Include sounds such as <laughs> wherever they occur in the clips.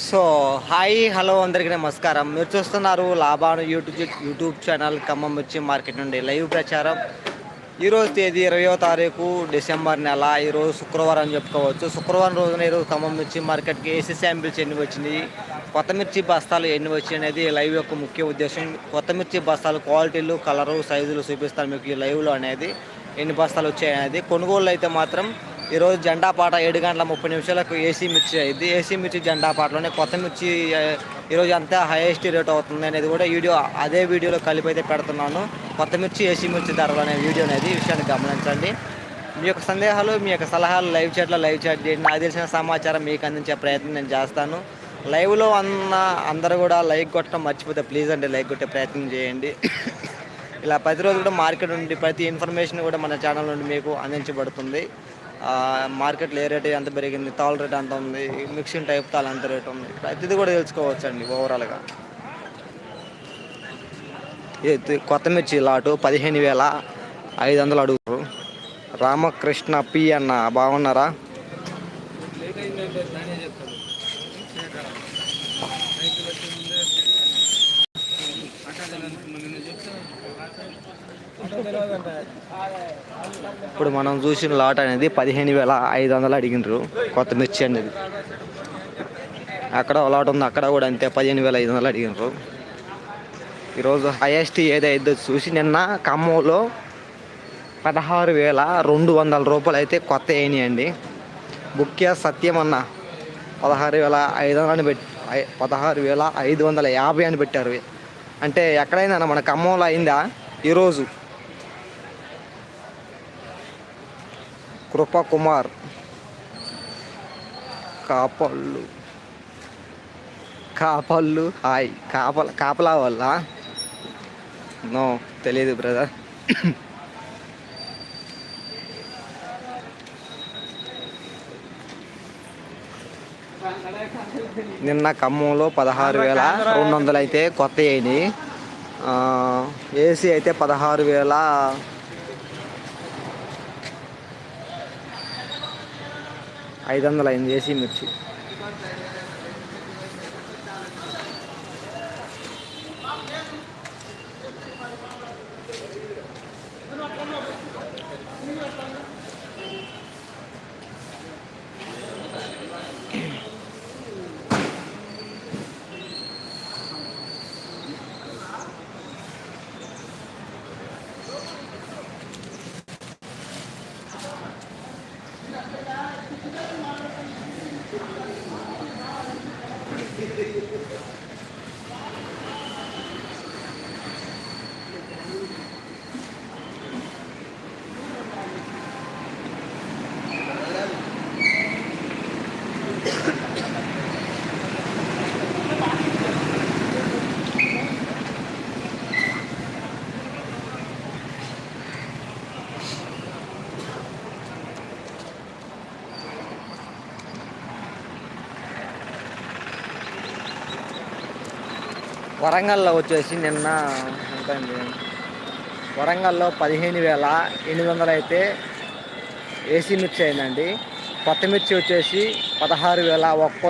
So hi hello అందరికీ నమస్కారం. మీరు చూస్తున్నారు లాభాను యూట్యూబ్ యూట్యూబ్ ఛానల్ ఖమ్మం వచ్చి మార్కెట్ నుండి లైవ్ ప్రచారం. ఈరోజు తేదీ ఇరవయో తారీఖు డిసెంబర్ నెల. ఈరోజు శుక్రవారం అని చెప్పుకోవచ్చు. శుక్రవారం రోజున ఈరోజు ఖమ్మం మిర్చి మార్కెట్కి ఏసీ శాంపిల్స్ ఎన్ని వచ్చినాయి కొత్త మిర్చి బస్తాలు ఎన్ని వచ్చాయి అనేది లైవ్ యొక్క ముఖ్య ఉద్దేశం. కొత్త మిర్చి బస్తాలు క్వాలిటీలు కలరు సైజులు చూపిస్తాను మీకు ఈ లైవ్లో అనేది. ఎన్ని బస్తాలు వచ్చాయి అనేది. కొనుగోలు అయితే మాత్రం ఈరోజు జెండా పాట ఏడు గంటల ముప్పై నిమిషాలకు ఏసీ మిర్చి అయింది. ఏసీ మిర్చి జెండా పాటలోనే కొత్త మిర్చి ఈరోజు అంతా హైయెస్ట్ రేట్ అవుతుంది అనేది కూడా వీడియో అదే వీడియోలో కలిపి అయితే పెడుతున్నాను. కొత్త మిర్చి ఏసీ మిర్చి ధరలు అనే వీడియో అనేది ఈ విషయాన్ని గమనించండి. మీ యొక్క సందేహాలు మీ యొక్క సలహాలు లైవ్ చాట్లో లైవ్ చాట్ చేయండి. నాకు తెలిసిన సమాచారం మీకు అందించే ప్రయత్నం నేను చేస్తాను. లైవ్లో అన్న అందరూ కూడా లైక్ కొట్టడం మర్చిపోతే ప్లీజ్ అండి లైక్ కొట్టే ప్రయత్నం చేయండి. ఇలా ప్రతిరోజు కూడా మార్కెట్ నుండి ప్రతి ఇన్ఫర్మేషన్ కూడా మన ఛానల్ నుండి మీకు అందించబడుతుంది. మార్కెట్లో ఏ రేటు ఎంత పెరిగింది తాల్ రేట్ ఎంత ఉంది మిక్సింగ్ టైప్ తాల్ ఎంత రేట్ ఉంది ప్రతిదీ కూడా తెలుసుకోవచ్చండి ఓవరాల్గా. ఇది కొత్త మిర్చి లాటు పదిహేను వేల ఐదు వందలు అడుగుతారు రామకృష్ణ పి అన్న బాగున్నారా? ఇప్పుడు మనం చూసిన లాట్ అనేది పదిహేను వేల ఐదు వందలు అడిగినారు కొత్త మిర్చి అనేది. అక్కడ లాట్ ఉంది అక్కడ కూడా అంతే పదిహేను వేల ఐదు వందలు అడిగినారు. ఈరోజు హైయెస్ట్ ఏదైతే చూసి నిన్న ఖమ్మంలో పదహారు వేల రెండు వందల రూపాయలు అయితే కొత్త అయినాయండి ముఖ్య సత్యం అన్న పదహారు వేల ఐదు వందలని పెట్టి పదహారు వేల ఐదు వందల యాభై అని పెట్టారు. అంటే ఎక్కడైనా మన ఖమ్మంలో అయిందా? ఈరోజు కృపకుమార్ కాపళ్ళు. కాపళ్ళు హాయ్. కాపల కాపలా వల్ల నో తెలియదు బ్రదర్. నిన్న ఖమ్మంలో పదహారు వేల రెండు వందలు అయితే కొత్త అయినాయి ఏసీ అయితే పదహారు వేల ఐదు వందల అయింది ఏసీ మిర్చి. వరంగల్లో వచ్చేసి నిన్న ఎంత వరంగల్లో పదిహేను వేల ఎనిమిది వందలు అయితే ఏసీ మిర్చి అయిందండి. కొత్త మిర్చి వచ్చేసి పదహారు వేల ఒక్క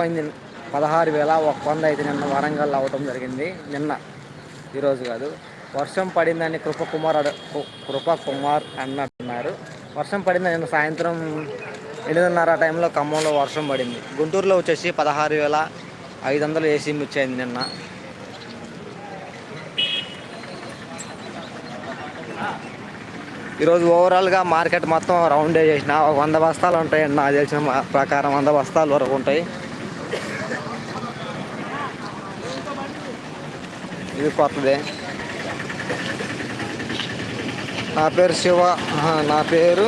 పదహారు వేల ఒక్క వంద అయితే నిన్న వరంగల్ అవ్వటం జరిగింది. నిన్న ఈరోజు కాదు. వర్షం పడిందని కృపకుమార్ అడ కృపకుమార్ అన్నట్టున్నారు. వర్షం పడింది నిన్న సాయంత్రం ఎనిమిదిన్నర టైంలో ఖమ్మంలో వర్షం పడింది. గుంటూరులో వచ్చేసి పదహారు వేల ఐదు వందలు ఏసీ మిర్చి అయింది నిన్న. ఈరోజు ఓవరాల్గా మార్కెట్ మొత్తం రౌండ్ చేసిన. ఒక వంద బస్తాలు ఉంటాయండి నాకు తెలిసిన ప్రకారం వంద బస్తాల వరకు ఉంటాయి. ఇది కొత్తదే. నా పేరు శివ. నా పేరు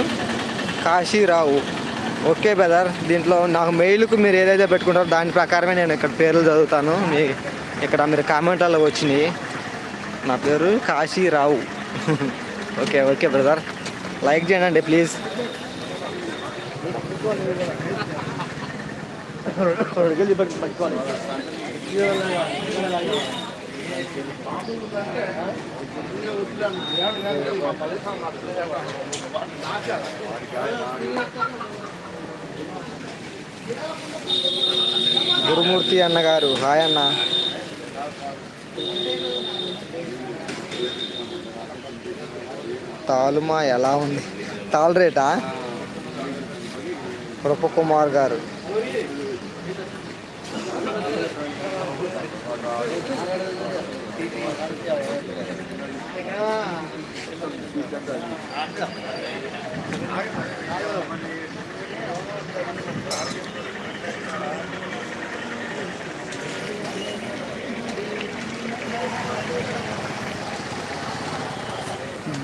కాశీరావు. Okay brother. దీంట్లో నాకు మెయిల్కు మీరు ఏదైతే పెట్టుకుంటారో దాని ప్రకారమే నేను ఇక్కడ పేర్లు చదువుతాను. మీ ఇక్కడ మీరు కామెంట్లలో వచ్చినాయి. నా పేరు Kasirao. Okay okay brother like చేయండి ప్లీజ్ గురుమూర్తి అన్నగారు హాయ్ అన్న. తాలుమా ఎలా ఉంది? తాల్ రేటా? కృపకుమార్ గారు.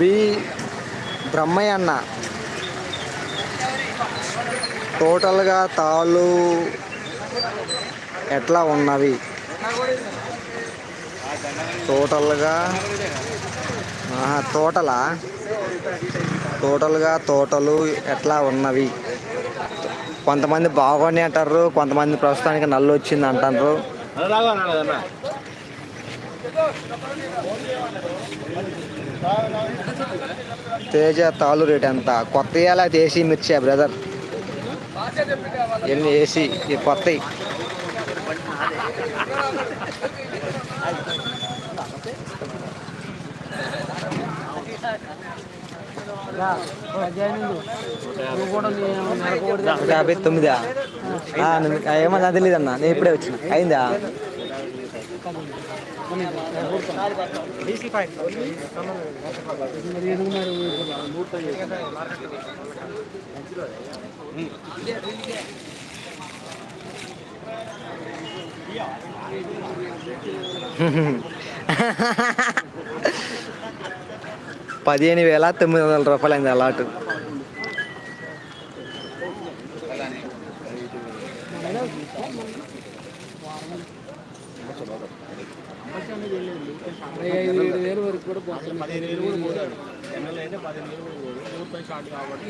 బి బ్రహ్మయ్య అన్న టోటల్గా తాళ్ళు ఎట్లా ఉన్నవి? టోటల్గా తోటలా టోటల్గా తోటలు ఎట్లా ఉన్నవి? కొంతమంది బాగున్నాయి అంటారు కొంతమంది ప్రస్తుతానికి నల్లు వచ్చింది అంటారు తేజ తాలు రేట్ ఎంత? కొత్త ఎలా ఏసీ మిర్చి బ్రదర్? ఎన్ని ఏసీ? కొత్త యాభై తొమ్మిదా? ఏమన్నా తెలియదు అన్న నేను ఇప్పుడే వచ్చిన. అయిందా? పదిహేను వేల తొమ్మిది వందల రూపాయలు అయింది అలాటు. ఐదు ఏడు వేలు వరకు కూడా పోతుంది.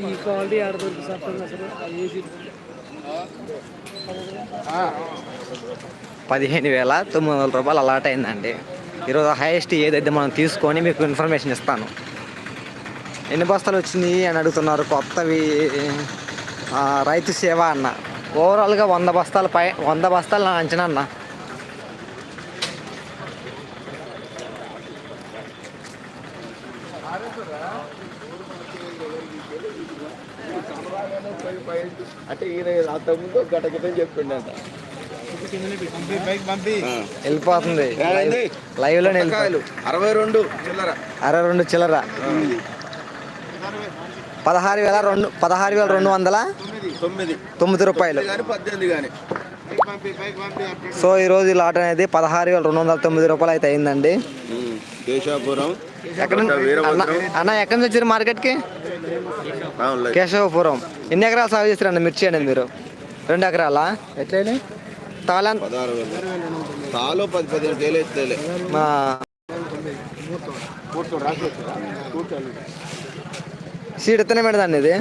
ఈ క్వాలిటీ ఆడ దొరికి సత్తంగా అసలు ఏసీ పదిహేను వేల తొమ్మిది వందల రూపాయలు అలాట్ అయిందండి. ఈరోజు హైయెస్ట్ ఏదైతే మనం తీసుకొని మీకు ఇన్ఫర్మేషన్ ఇస్తాను. ఎన్ని బస్తాలు వచ్చినాయి అని అడుగుతున్నారు కొత్తవి? ఆ, రైతు సేవ అన్న. ఓవరాల్గా వంద బస్తాల పై వంద బస్తాలు నా అంచనా అన్న. ఈయన అంతకుముందు గట క్రితం చెప్పిండంట. వెళ్ళిపోతుంది. వెళ్ళిపోతుంది. కాయలు అరవై రెండు చిల్లర. అరవై రెండు చిల్లర. పదహారు వేల రెండు పదహారు వేల రెండు వందల తొమ్మిది. తొమ్మిది రూపాయలు. సో ఈరోజు ఈ లాట్ అనేది పదహారు వేల రెండు వందల తొమ్మిది రూపాయలు అయితే అయిందండి. కేశాపురం అన్న ఎక్కడి నుంచి వచ్చారు మార్కెట్కి. కేశవపురం. ఎన్ని ఎకరాలు సాగు చేస్తారండి మిర్చి అనేది మీరు? రెండు ఎకరాలా? ఎట్లయినా తాళం? తాలో పది పదిహేను తేలు ఎత్తేలే మా సీడ్ ఎత్తనే పెడదండి ఇది.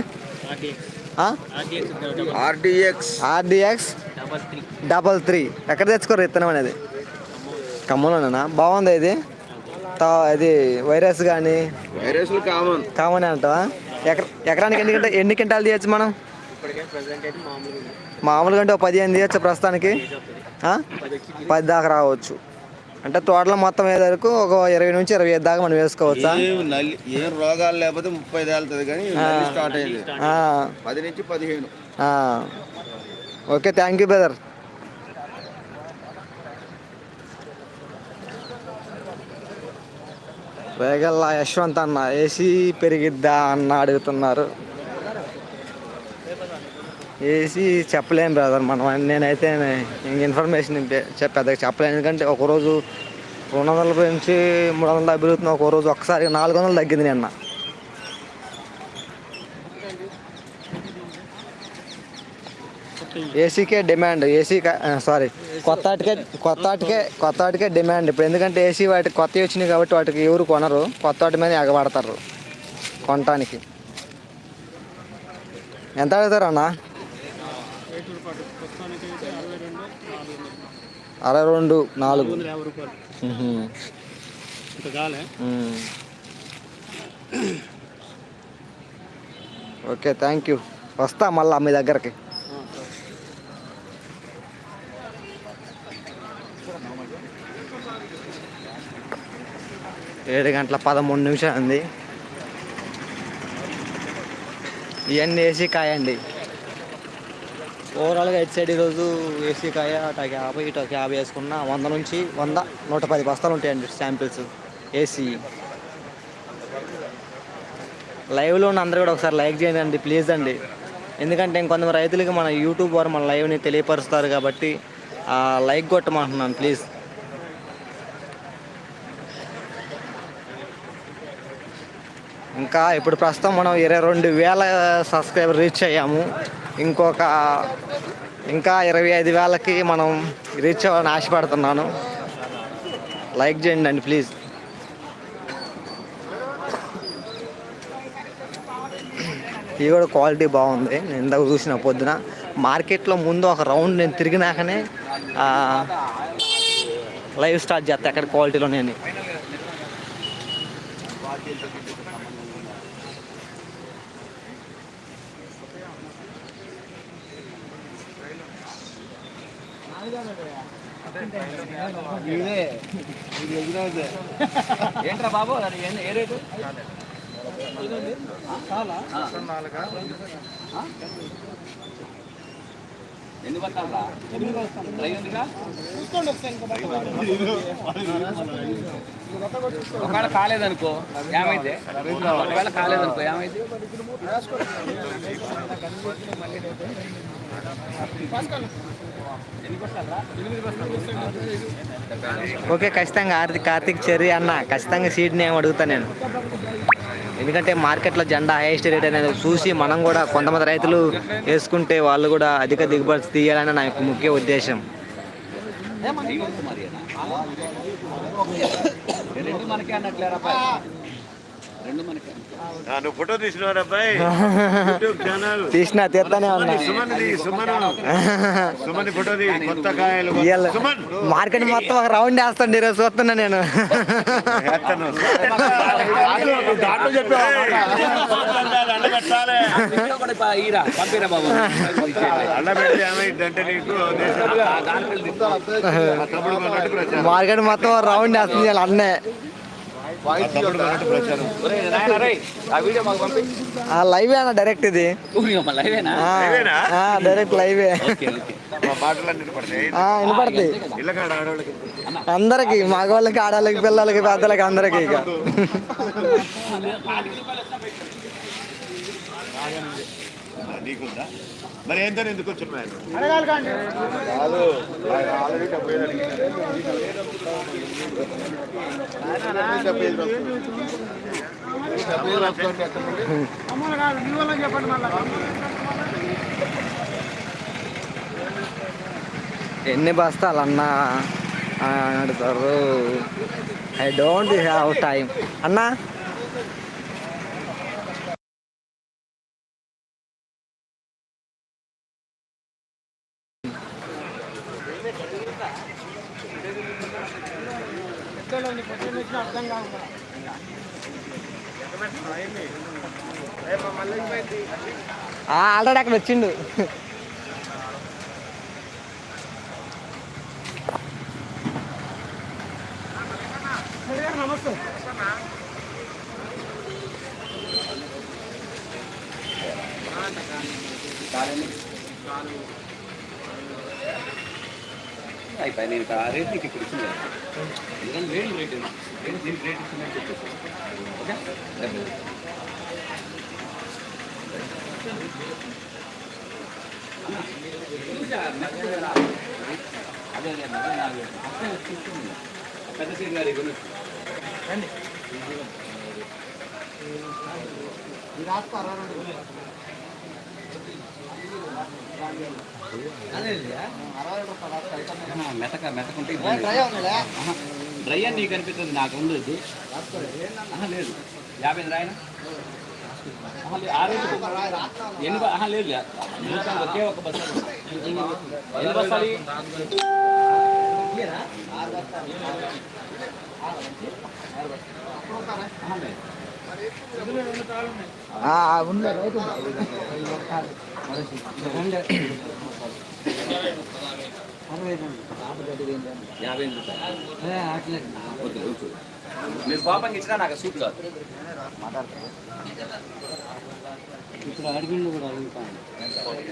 ఆర్డిఎక్స్. ఆర్డిఎక్స్? Double three. ఎక్కడ తెచ్చుకోరు ఇత్తనం అనేది? ఖమ్మంలోనేనా? బాగుంది ఇది? తా ఇది వైరస్ కానీ వైరస్లు కామన్. కామన్ అంటావా? ఎకరానికి ఎన్ని గంట ఎన్ని క్వింటాలు తీయచ్చు మనం? మామూలుగా అంటే ఒక పదిహేను తీయచ్చు ప్రస్తుతానికి. ఆ? పది దాకా రావచ్చు. అంటే తోటలో మొత్తం ఏ వరకు ఒక ఇరవై నుంచి ఇరవై ఐదు దాకా మనం వేసుకోవచ్చా? ఏం రోగాలు లేకపోతే ముప్పై తేలుతుంది కానీ నల్లి స్టార్ట్ అయ్యింది. ఆ, పది నుంచి పదిహేను. ఆ. ఓకే థ్యాంక్ యూ బ్రదర్ వేగల్లా యశ్వంత్ అన్న ఏసీ పెరిగిద్దా అన్న అడుగుతున్నారు. ఏసీ చెప్పలేం బ్రదర్ మనం. నేనైతే ఇంక ఇన్ఫర్మేషన్ పెద్దగా చెప్పలేను ఎందుకంటే ఒకరోజు రెండు వందల నుంచి మూడు వందల డెబ్బై పెరుగుతుంది ఒక రోజు ఒకసారి నాలుగు వందలు తగ్గింది నిన్న. ఏసీకే డిమాండ్ ఏసీ సారీ కొత్త వాటికే కొత్త వాటికే కొత్త వాటికే డిమాండ్ ఇప్పుడు ఎందుకంటే ఏసీ వాటి కొత్తవి వచ్చినాయి కాబట్టి వాటికి ఎవరు కొనరు. కొత్త వాటి మీద ఎగబడతారు కొనటానికి. ఎంత అడుగుతారు అన్న? అరవై రెండు నాలుగు. ఓకే థ్యాంక్ యూ వస్తా మళ్ళా మీ దగ్గరకి. ఏడు గంటల పదమూడు నిమిషాలు ఉంది. ఇవన్నీ ఏసీ కాయ అండి. ఓవరాల్గా ఇటు సైడ్ ఈరోజు ఏసీ కాయ? అటు యాభై ఇటు ఒక యాభై వేసుకున్న వంద నుంచి వంద నూట పది బస్తాలు ఉంటాయండి శాంపిల్స్ ఏసీ లైవ్లో ఉన్న అందరూ కూడా ఒకసారి లైక్ చేయండి అండి ప్లీజ్ అండి. ఎందుకంటే ఇంకొంతమంది రైతులకి మన యూట్యూబ్ వారు మన లైవ్ని తెలియపరుస్తారు కాబట్టి లైక్ కొట్టమంటున్నాను ప్లీజ్ ఇంకా ఇప్పుడు ప్రస్తుతం మనం ఇరవై రెండు వేల సబ్స్క్రైబర్ రీచ్ అయ్యాము. ఇంకొక ఇంకా ఇరవై ఐదు వేలకి మనం రీచ్ అవ్వాలని ఆశపడుతున్నాను. లైక్ చేయండి అండి ప్లీజ్ ఇది కూడా క్వాలిటీ బాగుంది. నేను ఇందాక చూసిన పొద్దున. మార్కెట్లో ముందు ఒక రౌండ్ నేను తిరిగినాకనే లైవ్ స్టార్ట్ చేస్తా ఎక్కడ క్వాలిటీలో నేను ఏంట్రా బాబు? అది ఏ- రేటు? ఎన్ని బస్తాలరా ఒకవేళ కాలేదనుకో ఏమైతే ఒకవేళ కాలేదనుకో ఏమైతే ఓకే ఖచ్చితంగా ఆర్థిక్ కార్తిక్ చెర్రీ అన్న ఖచ్చితంగా సీట్ ఏం అడుగుతా నేను. ఎందుకంటే మార్కెట్లో జెండా హైయెస్ట్ రేట్ అనేది చూసి మనం కూడా కొంతమంది రైతులు వేసుకుంటే వాళ్ళు కూడా అధిక దిగుబడి తీయాలని నా యొక్క ముఖ్య ఉద్దేశం. రెండు మనకే అన్నట్లేరా రెండు మనకే. నువ్వు ఫోటో తీసినావు అబ్బాయి? యూట్యూబ్ ఛానల్ తీసిన తీస్తానే ఉన్నా. సుమన్ <laughs> ఫోటో కొత్త కాయలు మార్కెట్ మొత్తం ఒక రౌండ్ వేస్తాను ఈరోజు చూస్తున్నా నేను. మార్కెట్ మొత్తం రౌండ్ వేస్తుంది అన్నే. లైవే అన్న డైరెక్ట్ ఇది. డైరెక్ట్ లైవే. వినపడుతుంది అందరికి మగవాళ్ళకి ఆడవాళ్ళకి పిల్లలకి పెద్దలకి అందరికి ఇక. నీకుందా? మరి ఏంతో ఎందుకు వచ్చిన కాదు ఆల్రెడీ డెబ్బై. డెబ్బై? ఎన్ని అడుగుతారు. ఐ డోంట్ హ్యావ్ టైం అన్నా? ఆల్రెడీ అక్కడ వచ్చిండు. అయిపోయి నేను రేట్ నీకు ఇప్పుడు ఇచ్చింది ఎందుకంటే వేడి రేట్. వేడి దీనికి రేట్ ఇచ్చిందని చెప్పేసి ఓకే అదే అదే. అదే నాకు. పెద్ద సీన్ గారు ఇవ్వను మెతక మెతకుంటే డ్రై అని నీకు అనిపిస్తుంది నాకు ఉండదు ఆహా, లేదు. యాభై రాయన? ఆ రోజు ఎన్ని లేదు ఒకే ఒక బస్సు ఎన్ని బస్సాలు. యాభై ఎనిమిది రూపాయలు. మీరు కోపంగా ఇచ్చినా నాకు సూట్ కాదు. ఇప్పుడు అడిగిండు కూడా అడుగుతాను. కూడా?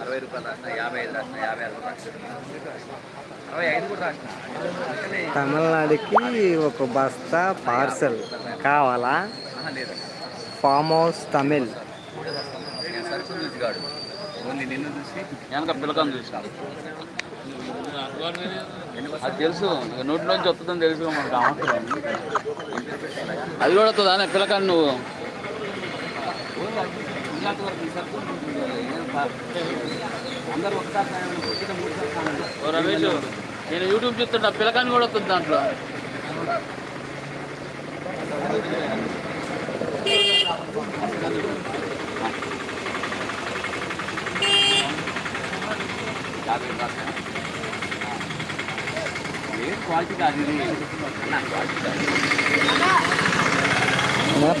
అరవై రూపాయలు రాసిన యాభై ఐదు రాసిన యాభై ఆరు రాసిన. తమిళనాడుకి ఒక బస్తా పార్సల్ కావాలా? Farm house Tamil. నేను సరుకులు అది తెలుసు నోట్లోంచి వస్తుందని తెలుసు మనకు అవసరం అది కూడా వస్తుందా? అనే నువ్వు. అందరు ఒకసారి రమేష్ నేను యూట్యూబ్ చూస్తుంటా పిలకాన్ని కూడా వస్తుంది దాంట్లో.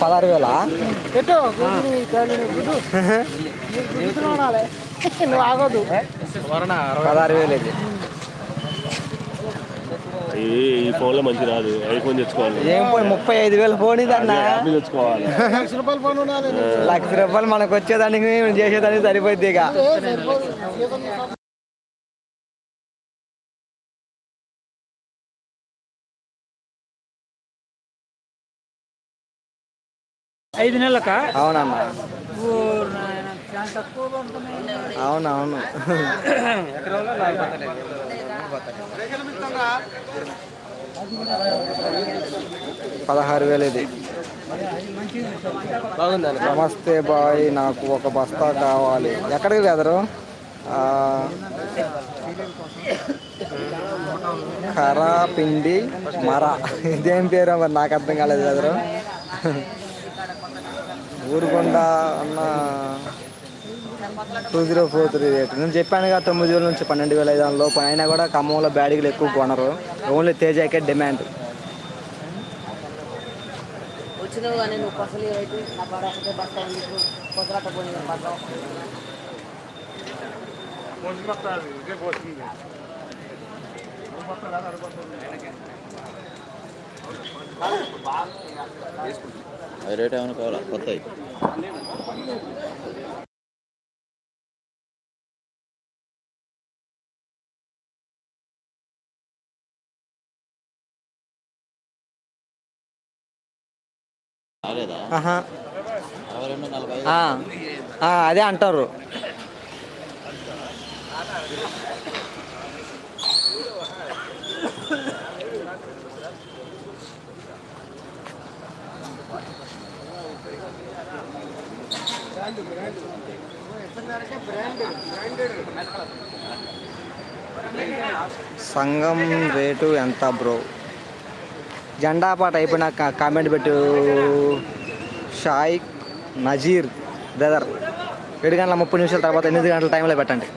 పదహారు వేలా? పెట్టు <laughs> నువ్వు ఆగొద్దు. పదహారు వేలు ఈ ఈ ఫోన్లో మంచి రాదు. ఐఫోన్ తెచ్చుకోవాలి. ఏం పోయి ముప్పై ఐదు వేలు ఫోన్ ఇదన్న తెచ్చుకోవాలి. లక్ష రూపాయలు మనకు వచ్చేదానికి మేము చేసేదానికి సరిపోద్ది ఇక. ఐదు నెలలక? అవునన్న. అవునవును. పదహారు వేలు ఇది. నమస్తే బాయ్ నాకు ఒక బస్తా కావాలి. ఎక్కడికి వెదరు కరా ఖరా పిండి మర. ఇదేం పేరు మరి? నాకు అర్థం కాలేదు వెదరు ఊరుకొండ అన్న two zero four three eight. నేను చెప్పాను కదా తొమ్మిది వేల నుంచి పన్నెండు వేల ఐదు వందల లోపు. అయినా కూడా ఖమ్మంలో బ్యాడీలు ఎక్కువ కొనరు. ఓన్లీ తేజాకే డిమాండ్ వచ్చినావు కానీ నువ్వు పసలు అదే అంటారు. సంఘం రేటు ఎంత బ్రో? జెండా పాట అయిపోయినాక కామెంట్ పెట్టు. షాయిక్ నజీర్ బ్రదర్ ఏడు గంటల ముప్పై నిమిషాల తర్వాత ఎనిమిది గంటల టైంలో పెట్టండి.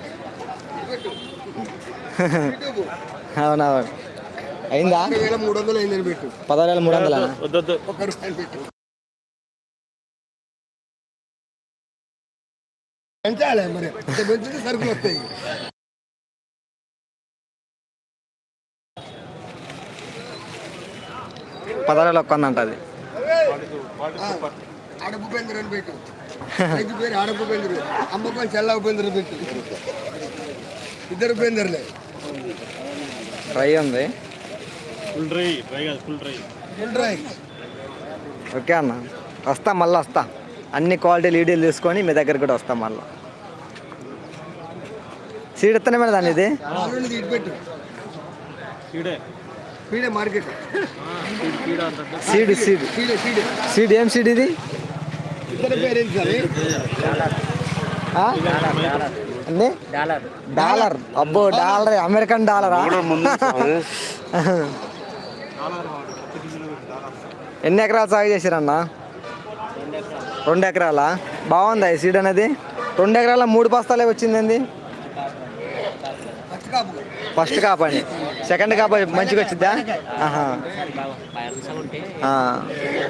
<laughs> అవునవును అయిందా? మూడు వందలు అయిందని పెట్టు పదహారు వేల మూడు వందల? పెంచాలి మరి పెంచితే సరుకులు వస్తాయి పదహారు వేల ఒక్క వందంట అది అని పెట్టు. రైతు పేరు పెట్టు. ఇద్దరు పెందరులే ట్రై ఉంది. ఫుల్ డ్రై డ్రై కాదు full dry. Full dry. Okay అన్న. వస్తా మళ్ళీ వస్తా. అన్ని క్వాలిటీ లీడీలు తీసుకొని మీ దగ్గరికి కూడా వస్తా మళ్ళీ. సీడ్ ఇత్తనే మీద దాన్ని ఇది పీడే మార్కెట్. Seed seed. సీడే సీడే. సీడ్ ఏం సీడ్ ఇది? అన్ని? డాలర్. అబ్బో డాలర్ అమెరికన్ డాలరా? ఎన్ని ఎకరాలు సాగు చేశారన్న రెండు ఎకరాలా? బాగుందా ఈ సీడ్ అనేది? రెండు ఎకరాల మూడు బస్తాలే వచ్చిందండి ఫస్ట్ కాపండి సెకండ్ కాబట్టి మంచిగా వచ్చిద్దా? ఆహా.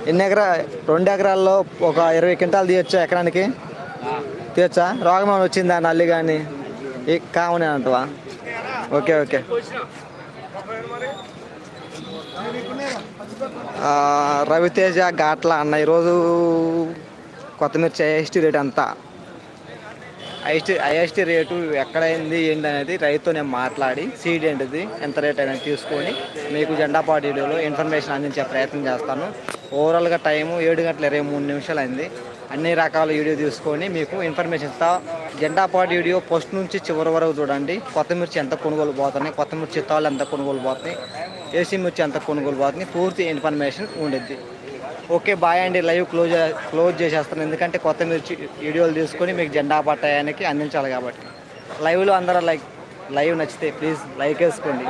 ఎన్ని ఎకరా రెండు ఎకరాల్లో ఒక ఇరవై క్వింటాలు తీయొచ్చా ఎకరానికి? తీయొచ్చా? రోగం ఏమైనా వచ్చిందా నల్లి కానీ కామనే అంటవా? Okay okay. రవితేజ ఘాట్ల అన్న ఈరోజు కొత్తిమీర ఐఎస్టీ రేట్ అంతా ఐఎస్టీ ఐఎస్టీ రేటు ఎక్కడైంది ఏంటి అనేది రైతుతో నేను మాట్లాడి సీడ్ ఏంటిది ఎంత రేట్ అనేది తీసుకొని మీకు జెండా పార్టీ వీడియోలో ఇన్ఫర్మేషన్ అందించే ప్రయత్నం చేస్తాను ఓవరాల్గా టైము ఏడు గంటల ఇరవై మూడు నిమిషాలు అయింది అన్ని రకాల వీడియో తీసుకొని మీకు ఇన్ఫర్మేషన్ ఇస్తా జెండా పార్టీ వీడియో ఫస్ట్ నుంచి చివరి వరకు చూడండి కొత్తమిర్చి ఎంత కొనుగోలు పోతున్నాయి కొత్తమిర్చి తాళ్ళు ఎంత కొనుగోలు పోతున్నాయి ఏసీ మిర్చి ఎంత కొనుగోలు పోతున్నాయి పూర్తి ఇన్ఫర్మేషన్ ఉండిద్ది ఓకే బాయ్ అండి. లైవ్ క్లోజ్ క్లోజ్ చేసేస్తాను. ఎందుకంటే కొత్త మీరు వీడియోలు తీసుకొని మీకు జెండా పట్టాయానికి అందించాలి కాబట్టి. లైవ్లో అందరూ లైక్ లైవ్ నచ్చితే ప్లీజ్ లైక్ వేసుకోండి.